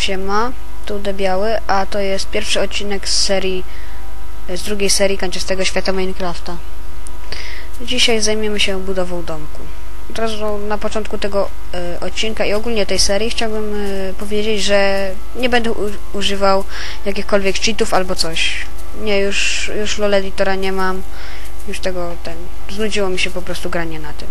Siema, tu Debiały, a to jest pierwszy odcinek z serii, z drugiej serii Kanciastego Świata Minecrafta. Dzisiaj zajmiemy się budową domku. Od razu na początku tego e, odcinka i ogólnie tej serii chciałbym e, powiedzieć, że nie będę używał jakichkolwiek cheatów albo coś. Nie, już, już LOL editora nie mam, już tego, ten, znudziło mi się po prostu granie na tym.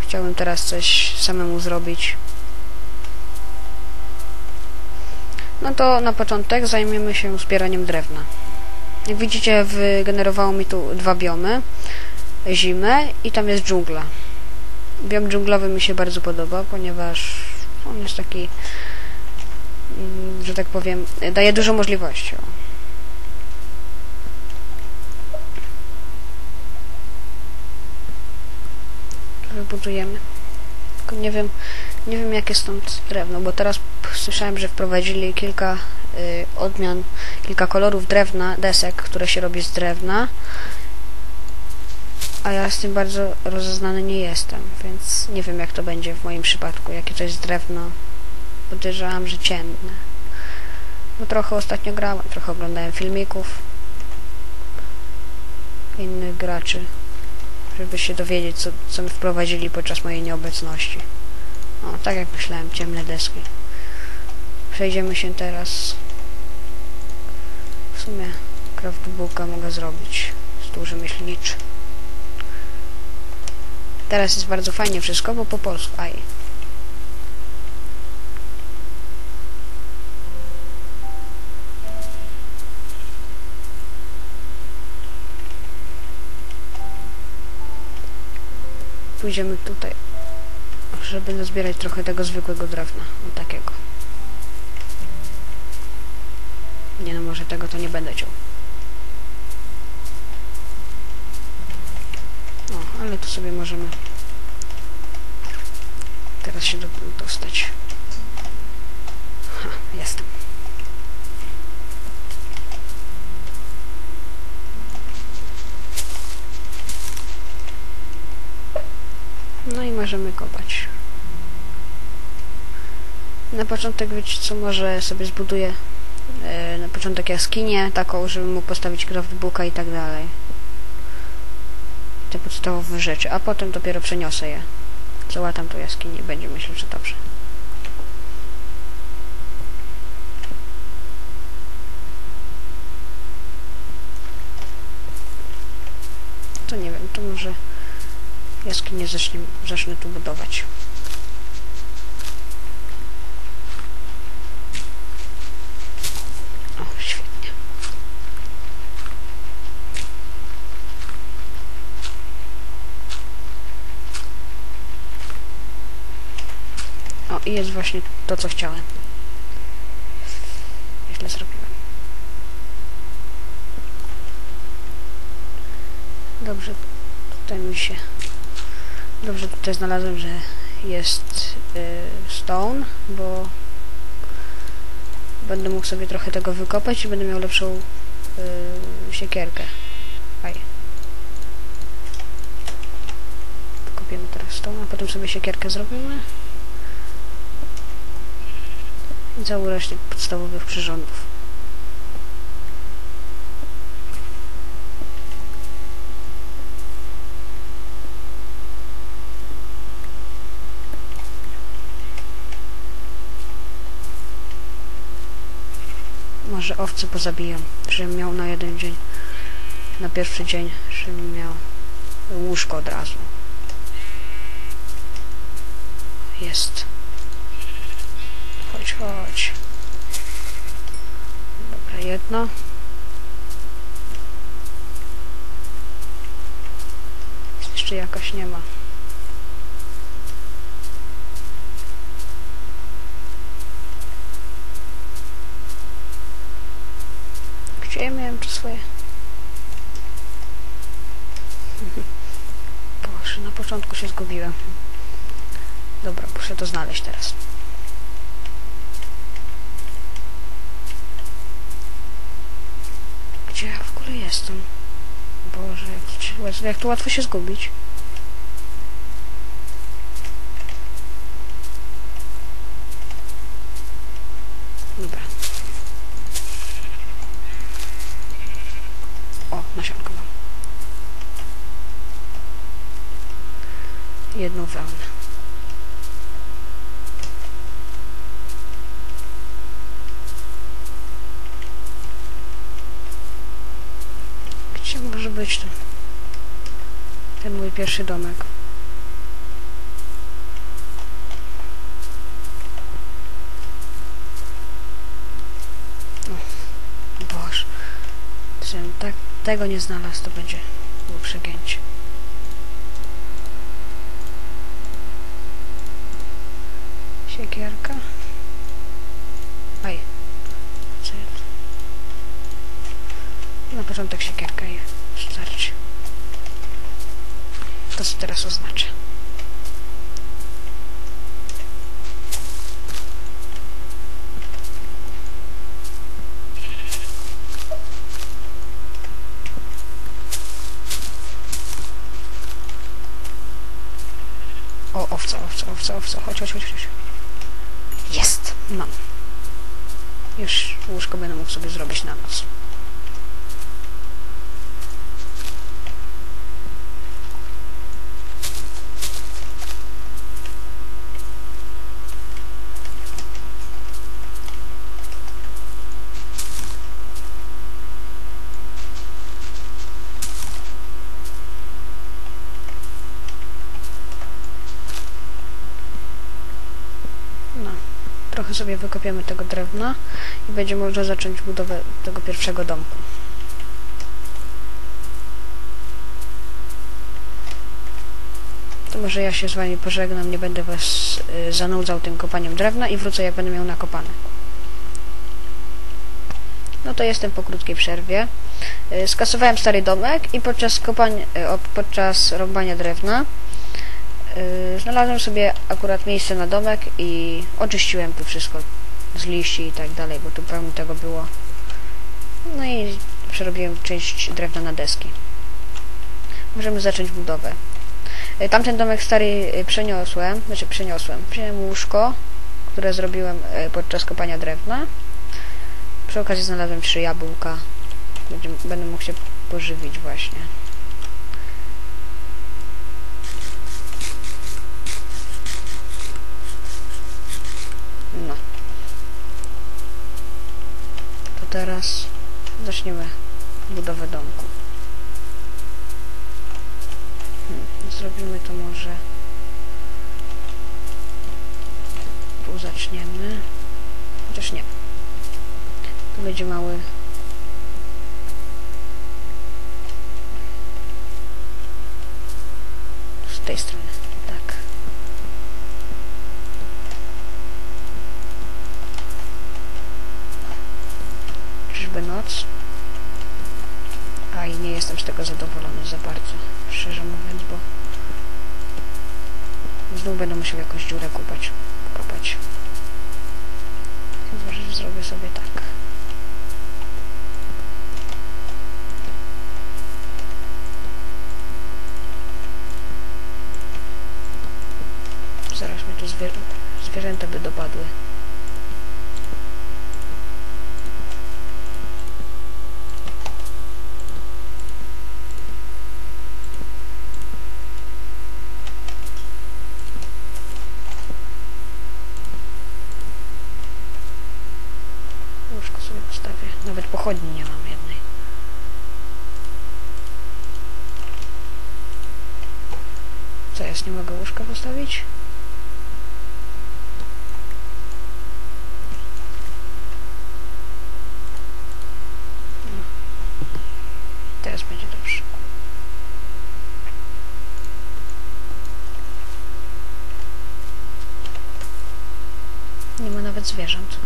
Chciałbym teraz coś samemu zrobić. No to na początek zajmiemy się zbieraniem drewna. Jak widzicie, wygenerowało mi tu dwa biomy. Zimę i tam jest dżungla. Biom dżunglowy mi się bardzo podoba, ponieważ on jest taki, mm, że tak powiem, daje dużo możliwości. Wybudujemy. Tylko nie wiem, nie wiem jakie stąd drewno, bo teraz słyszałem, że wprowadzili kilka y, odmian, kilka kolorów drewna, desek, które się robi z drewna. A ja z tym bardzo rozeznany nie jestem, więc nie wiem jak to będzie w moim przypadku, jakie to jest drewno. Podejrzewam, że ciemne. No trochę ostatnio grałem, trochę oglądałem filmików innych graczy, żeby się dowiedzieć, co, co wprowadzili podczas mojej nieobecności. O, tak jak myślałem, ciemne deski. Przejdziemy się teraz. W sumie craftbooka mogę zrobić z dużym myślnicz. Teraz jest bardzo fajnie wszystko, bo po polsku. Aj. Pójdziemy tutaj żeby nazbierać trochę tego zwykłego drewna, takiego. Nie no, może tego to nie będę ciął. O, ale tu sobie możemy teraz się do, dostać. Ha, jestem. No i możemy kopać. Na początek wiecie co, może sobie zbuduję e, na początek jaskinię taką, żebym mógł postawić craftbooka i tak dalej. Te podstawowe rzeczy, a potem dopiero przeniosę je. Załatam tu jaskinię będzie myślę, że dobrze. To nie wiem, to może jaskinię zacznę, zacznę tu budować. O, świetnie. O, i jest właśnie to, co chciałem. Źle zrobiłem. Dobrze, tutaj mi się... Dobrze tutaj znalazłem, że jest y, stone, bo będę mógł sobie trochę tego wykopać i będę miał lepszą yy, siekierkę. Aj. Wykopiemy teraz tą, a potem sobie siekierkę zrobimy. I resztę podstawowych przyrządów. Może owce pozabijam, żebym miał na jeden dzień, na pierwszy dzień, żebym miał łóżko od razu. Jest. Chodź, chodź. Dobra, jedno. Jeszcze jakaś nie ma. Gdzie ja miałem to swoje? Boże, na początku się zgubiłem. Dobra, muszę to znaleźć teraz. Gdzie ja w ogóle jestem? Boże, jak, jak tu łatwo się zgubić. Dobra. O, nasionko mam. Jedną wełnę. Gdzie może być ten, mój pierwszy domek? O, Boże. Żebym tak, tego nie znalazł, to będzie było przegięcie. Siekierka. Aj. Tu? Na początek siekierka i starczy. To co teraz oznacza. O, owca, owca, owca, owca. Chodź, chodź, chodź, chodź. Jest! Mam. Już łóżko będę mógł sobie zrobić na noc. No. Trochę sobie wykopiemy tego drewna i będzie można zacząć budowę tego pierwszego domku. To może ja się z wami pożegnam, nie będę was y, zanudzał tym kopaniem drewna i wrócę jak będę miał nakopane. No to jestem po krótkiej przerwie. Y, skasowałem stary domek i podczas kopań, y, podczas rąbania drewna y, znalazłem sobie akurat miejsce na domek i oczyściłem tu wszystko z liści i tak dalej, bo tu pełno tego było. No i przerobiłem część drewna na deski. Możemy zacząć budowę. Y, Tamten domek stary przeniosłem, znaczy przeniosłem, wziąłem łóżko, które zrobiłem y, podczas kopania drewna. Przy okazji znalazłem trzy jabłka. Będzie, będę mógł się pożywić właśnie. No. To teraz zaczniemy budowę domku. Hmm, zrobimy to może. Tu zaczniemy. Chociaż nie. Tu będzie mały. Z tej strony. Tak. Czyżby noc? A i nie jestem z tego zadowolony za bardzo, szczerze mówiąc, bo znów będę musiał jakąś dziurę kupać, kopać. Chyba, że zrobię sobie tak. Zaraz mnie tu zwier zwierzęta by dopadły. Łóżko sobie postawię. Nawet pochodni nie mam jednej. Co jest? Nie mogę łóżka postawić? No. Teraz będzie dobrze. Nie ma nawet zwierząt.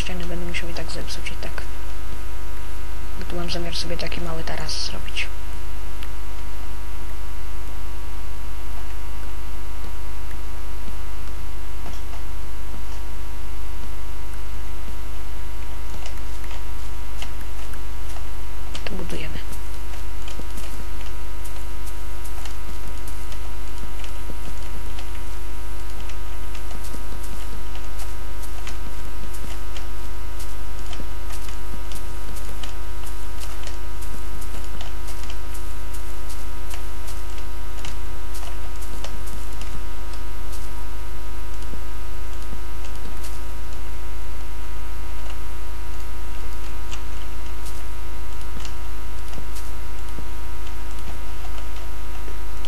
Ściany będę musiał i tak zepsuć i tak. Bo tu mam zamiar sobie taki mały taras zrobić. To budujemy.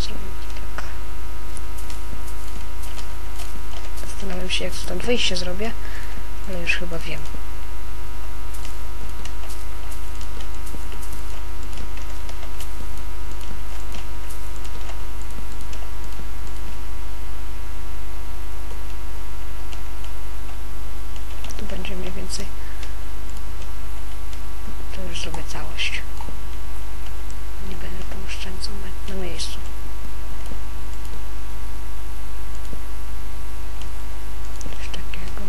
Zrobimy to tak. Zastanawiam się, jak stąd wyjście zrobię, ale już chyba wiem. Tu będzie mniej więcej. To już zrobię całość. Nie będę na- na miejscu. Coś takiego.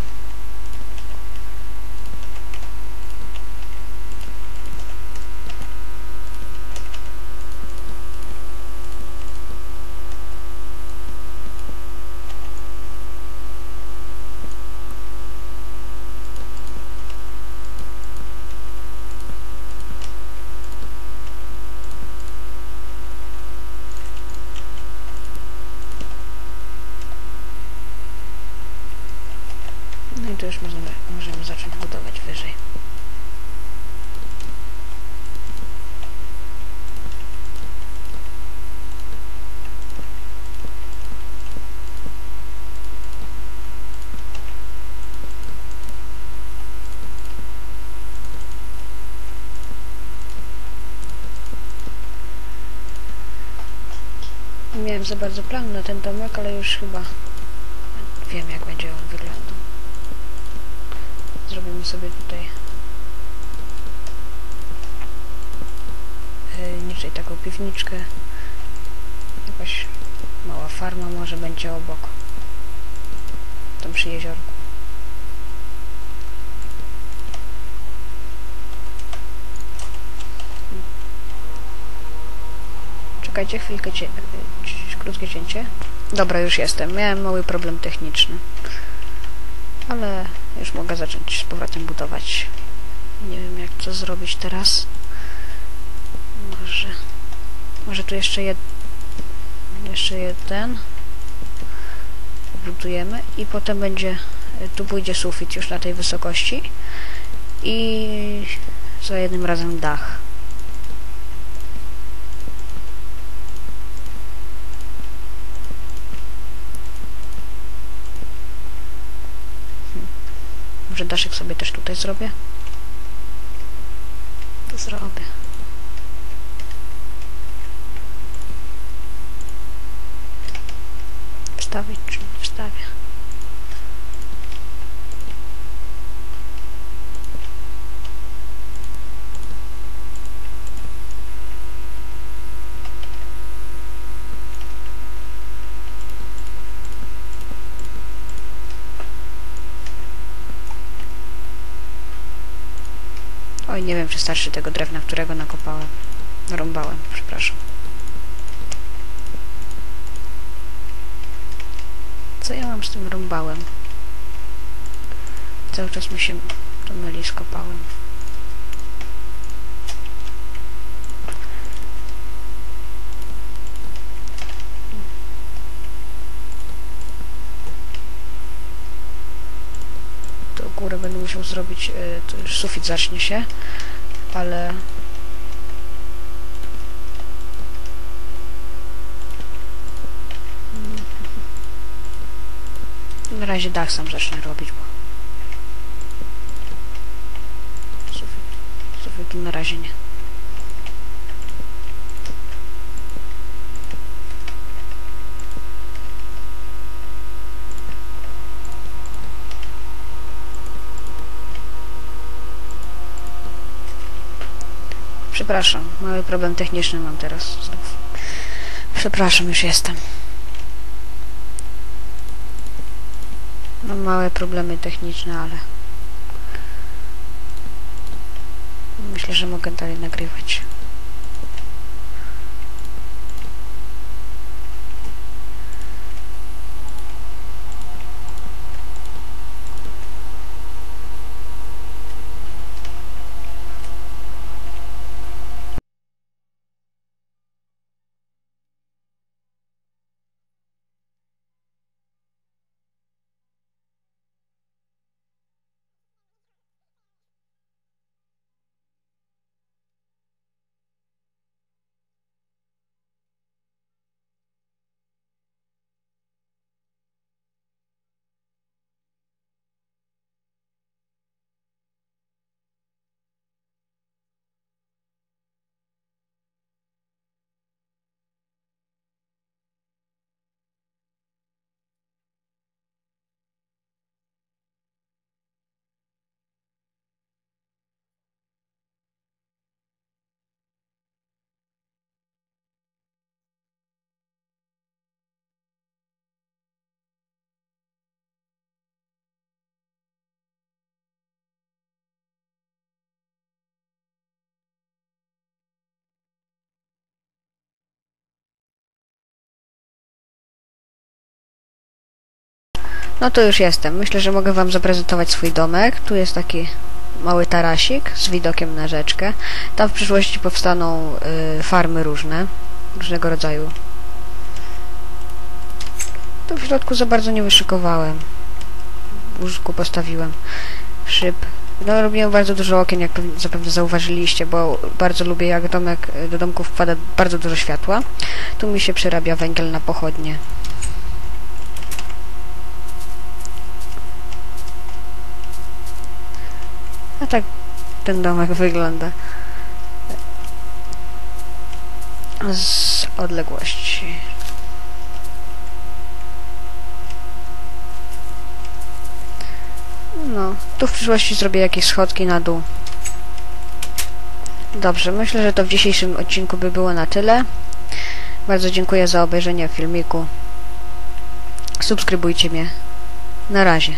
No i tu już możemy, możemy zacząć budować wyżej. Miałem za bardzo planu na ten domek, ale już chyba wiem jak będzie on wyglądał. Zrobimy sobie tutaj yy, niżej taką piwniczkę. Jakaś mała farma może będzie obok. Tam przy jeziorku. Czekajcie chwilkę, cie, cie, krótkie cięcie. Dobra, już jestem. Miałem mały problem techniczny. Ale już mogę zacząć z powrotem budować. Nie wiem jak to zrobić teraz. Może... Może tu jeszcze jed... Jeszcze jeden. Budujemy i potem będzie... Tu pójdzie sufit już na tej wysokości. I za jednym razem dach. Może daszek sobie też tutaj zrobię? To zrobię. Wstawić czy nie wstawię? Oj, nie wiem, czy starszy tego drewna, którego nakopałem. Rąbałem, przepraszam. Co ja mam z tym rąbałem? Cały czas mi się to myli kopałem. Górę będę musiał zrobić, y, sufit zacznie się, ale na razie dach sam zacznę robić, bo sufit, sufitu na razie nie. Przepraszam, mały problem techniczny mam teraz. Przepraszam, już jestem. Mam małe problemy techniczne, ale Myślę, że mogę dalej nagrywać. No to już jestem. Myślę, że mogę wam zaprezentować swój domek. Tu jest taki mały tarasik z widokiem na rzeczkę. Tam w przyszłości powstaną y, farmy różne, różnego rodzaju. Tu w środku za bardzo nie wyszykowałem. W łóżku postawiłem szyb. No robiłem bardzo dużo okien, jak zapewne zauważyliście, bo bardzo lubię jak domek, do domków wpada bardzo dużo światła. Tu mi się przerabia węgiel na pochodnie. A tak ten domek wygląda z odległości. No, tu w przyszłości zrobię jakieś schodki na dół. Dobrze, myślę, że to w dzisiejszym odcinku by było na tyle. Bardzo dziękuję za obejrzenie filmiku. Subskrybujcie mnie. Na razie.